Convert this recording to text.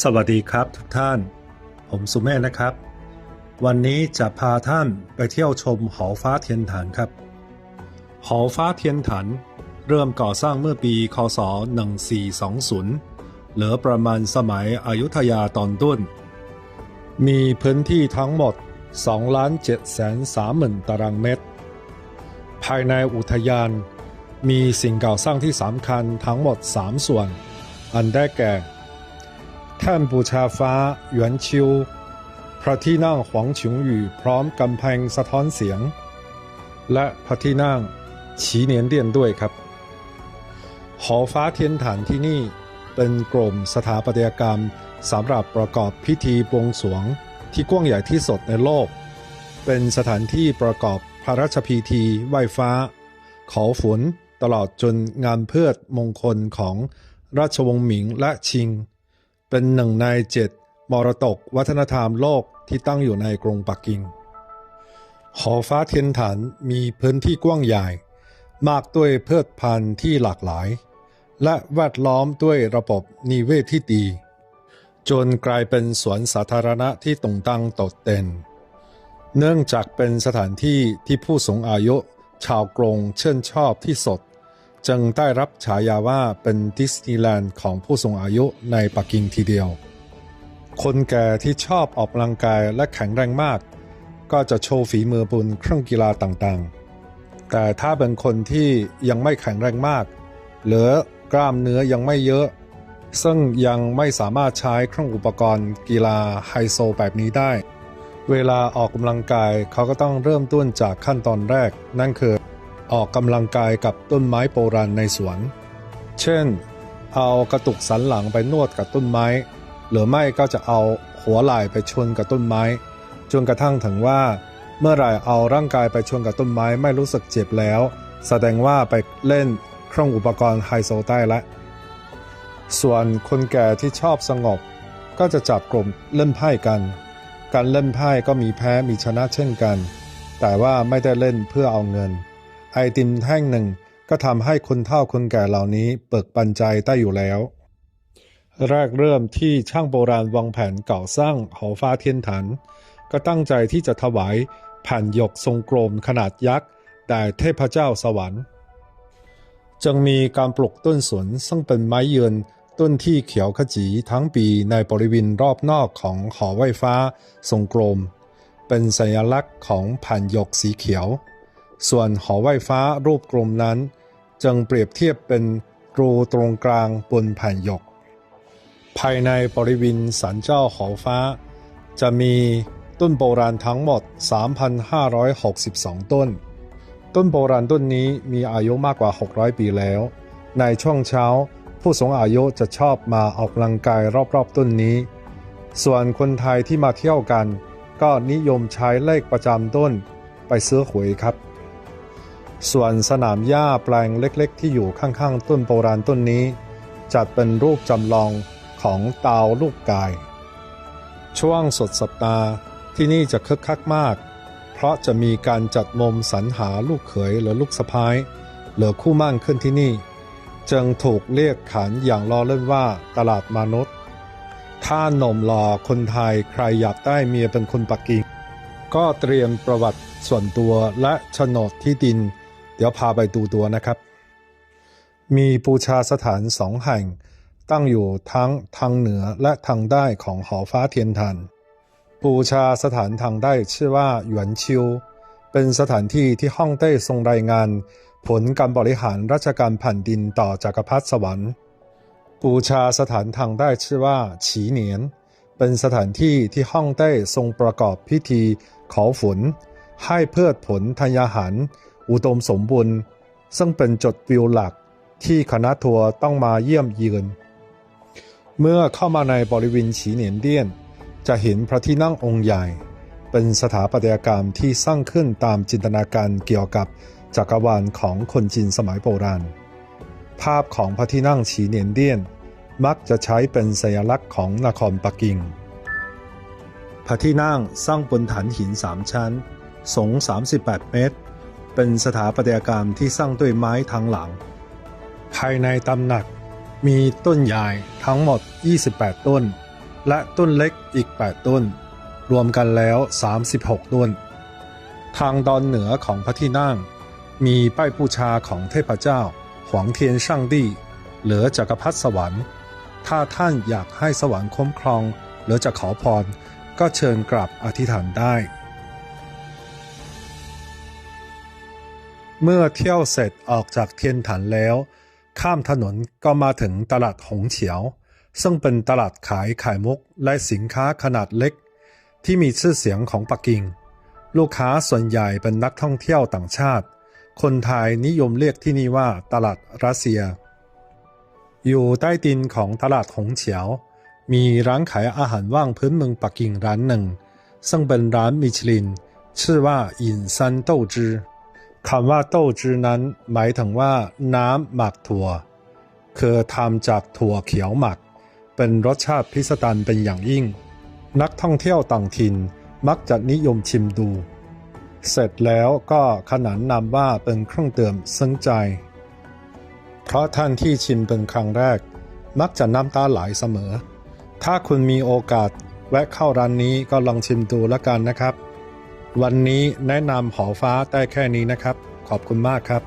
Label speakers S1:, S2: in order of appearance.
S1: สวัสดีครับทุกท่าน ผมสุเมธนะครับ วันนี้จะพาท่านไปเที่ยวชมหอฟ้าเทียนฐานครับ หอฟ้าเทียนฐานเริ่มก่อสร้างเมื่อปี คศ 1420 เหลือประมาณสมัยอยุทยาตอนต้น มีพื้นที่ทั้งหมด2ล้าน7แสน3หมื่นตารางเมตร ภายในอุทยาน มีสิ่งก่อสร้างที่สำคัญทั้งหมด 3 ส่วน อันได้แก่ ท่นบูชาฟ้า หยวนชิว พระที่นั่งหวงฉิงหยู่พร้อมกำแพงสะท้อนเสียง และพระที่นั่งฉีเนียนเดียนด้วยครับ หอฟ้าเทียนฐานที่นี่เป็นกรมสถาปัตยกรรมสำหรับประกอบพิธีบวงสรวงที่กว้างใหญ่ที่สุดในโลก เป็นสถานที่ประกอบพระราชพิธีไหว้ฟ้า ขอฝนตลอดจนงานเพื่อมงคลของราชวงศ์หมิงและชิง เป็นหนึ่งในเจ็ดมรดกวัฒนธรรมโลกที่ตั้งอยู่ในกรุงปักกิ่ง หอฟ้าเทียนฐานมีพื้นที่กว้างใหญ่ มากด้วยเพืชพันธุ์ที่หลากหลาย และแวดล้อมด้วยระบบนิเวศที่ดี จนกลายเป็นสวนสาธารณะที่ตรงตั้งโดดเด่น เนื่องจากเป็นสถานที่ที่ผู้สูงอายุชาวกรุงชื่นชอบที่สุด จึงได้รับฉายาว่าเป็นดิสนีย์แลนด์ของผู้สูงอายุในปักกิ่งทีเดียว คนแก่ที่ชอบออกกำลังกายและแข็งแรงมาก ก็จะโชว์ฝีมือบนเครื่องกีฬาต่างๆ แต่ถ้าเป็นคนที่ยังไม่แข็งแรงมาก หรือกล้ามเนื้อยังไม่เยอะ ซึ่งยังไม่สามารถใช้เครื่องอุปกรณ์กีฬาไฮโซแบบนี้ได้ เวลาออกกำลังกายเขาก็ต้องเริ่มต้นจากขั้นตอนแรก นั่นคือ ออกกำลังกายกับต้นไม้โบราณในสวน เช่น เอากระตุกสันหลังไปนวดกับต้นไม้ หรือไม่ก็จะเอาหัวไหล่ไปชนกับต้นไม้ จนกระทั่งถึงว่า เมื่อไหร่เอาร่างกายไปชนกับต้นไม้ไม่รู้สึกเจ็บแล้ว แสดงว่าไปเล่นเครื่องอุปกรณ์ไฮโซได้แล้วส่วนคนแก่ที่ชอบสงบ ก็จะจับกลุ่มเล่นไพ่กัน การเล่นไพ่ก็มีแพ้มีชนะเช่นกัน แต่ว่าไม่ได้เล่นเพื่อเอาเงิน ไอติมแท่งหนึ่งก็ทำให้คนเฒ่าคนแก่เหล่านี้เปิกปันใจได้อยู่แล้ว แรกเริ่มที่ช่างโบราณวางแผนก่อสร้างหอฟ้าเทียนฐานก็ตั้งใจที่จะถวายแผ่นหยกทรงกลมขนาดยักษ์แด่เทพเจ้าสวรรค์ จึงมีการปลูกต้นสนซึ่งเป็นไม้ยืนต้นที่เขียวขจีทั้งปีในบริเวณรอบนอกของหอไหว้ฟ้าทรงกลม เป็นสัญลักษณ์ของแผ่นหยกสีเขียว ส่วนหอไหว้ฟ้ารูปกลมนั้น จึงเปรียบเทียบเป็นรูตรงกลางบนแผ่นหยก ภายในบริเวณศาลเจ้าหอฟ้า จะมีต้นโบราณทั้งหมด 3,562 ต้น ต้นโบราณต้นนี้มีอายุมากกว่า 600 ปีแล้ว ในช่วงเช้าผู้สูงอายุจะชอบมาออกกำลังกายรอบๆต้นนี้ ส่วนคนไทยที่มาเที่ยวกัน ก็นิยมใช้เลขประจำต้นไปซื้อหวยครับ ส่วนสนามหญ้าแปลงเล็กๆ ที่อยู่ข้างๆ ต้นโบราณต้นนี้ จัดเป็นรูปจำลองของเตาลูกกาย ช่วงสดสัปดาห์ที่นี่จะคึกคักมาก เพราะจะมีการจัดมุมสรรหาลูกเขยหรือลูกสะพ้ายหรือคู่มั่นขึ้นที่นี่ จึงถูกเรียกขานอย่างล้อเล่นว่าตลาดมนุษย์ ถ้าหนุ่มหล่อคนไทยใครอยากได้เมียเป็นคนปักกิ่งก็เตรียมประวัติส่วนตัวและโฉนดที่ดิน ดี๋ยวพาไปดูตัวนะครับ มีบูชาสถานสองแห่ง ตั้งอยู่ทั้งทางเหนือและทางใต้ของหอฟ้าเทียนทันบูชาสถานทางใต้ชื่อว่าหยวนชิว เป็นสถานที่ที่ฮ่องเต้ทรงรายงาน ผลการบริหารราชการแผ่นดินต่อจักรพรรดิสวรรค์บูชาสถานทางใต้ชื่อว่าฉีเหนียน เป็นสถานที่ที่ฮ่องเต้ทรงประกอบพิธีขอฝนให้เพื่อผลทายาหาร อุดมสมบูรณ์ ซึ่งเป็นจุดวิวหลักที่คณะทัวร์ต้องมาเยี่ยมเยือน เมื่อเข้ามาในบริเวณฉีเหนียนเดียน จะเห็นพระที่นั่งองค์ใหญ่ เป็นสถาปัตยกรรมที่สร้างขึ้นตามจินตนาการเกี่ยวกับจักรวาลของคนจีนสมัยโบราณ ภาพของพระที่นั่งฉีเหนียนเดียน มักจะใช้เป็นสัญลักษณ์ของนครปักกิ่ง พระที่นั่งสร้างบนฐานหินสามชั้น สูง 38 เมตร เป็นสถาปัตยกรรมที่สร้างด้วยไม้ทั้งหลัง ภายในตำหนักมีต้นใหญ่ทั้งหมด 28 ต้น และต้นเล็กอีก 8 ต้น รวมกันแล้ว 36 ต้น ทางตอนเหนือของพระที่นั่ง มีป้ายบูชาของเทพเจ้าหวงเทียนช่างดีหรือจักรพรรดิสวรรค์ ถ้าท่านอยากให้สวรรค์คุ้มครอง หรือจะขอพร ก็เชิญกลับอธิษฐานได้ เมื่อเที่ยวเสร็จออกจากเทียนถันแล้ว ข้ามถนนก็มาถึงตลาดหงเฉียว ซึ่งเป็นตลาดขายไข่มุกและสินค้าขนาดเล็ก ที่มีชื่อเสียงของปักกิ่ง ลูกค้าส่วนใหญ่เป็นนักท่องเที่ยวต่างชาติ คนไทยนิยมเรียกที่นี่ว่าตลาดรัสเซีย อยู่ใต้ดินของตลาดหงเฉียว มีร้านขายอาหารว่างพื้นเมืองปักกิ่งร้านหนึ่ง ซึ่งเป็นร้านมิชลิน ชื่อว่าอินซันเต้าจื้อ คำว่าเต้าจื้อนั้น หมายถึงว่าน้ำหมักถั่ว คือทำจากถั่วเขียวหมัก เป็นรสชาติพิสดารเป็นอย่างยิ่ง นักท่องเที่ยวต่างถิ่นมักจะนิยมชิมดู เสร็จแล้วก็ขนานนามว่าเป็นเครื่องดื่มซึ้งใจ เพราะท่านที่ชิมเป็นครั้งแรก มักจะน้ำตาไหลเสมอ ถ้าคุณมีโอกาสแวะเข้าร้านนี้ก็ลองชิมดูแล้วกันนะครับ วันนี้แนะนำหอฟ้าได้แค่นี้นะครับ ขอบคุณมากครับ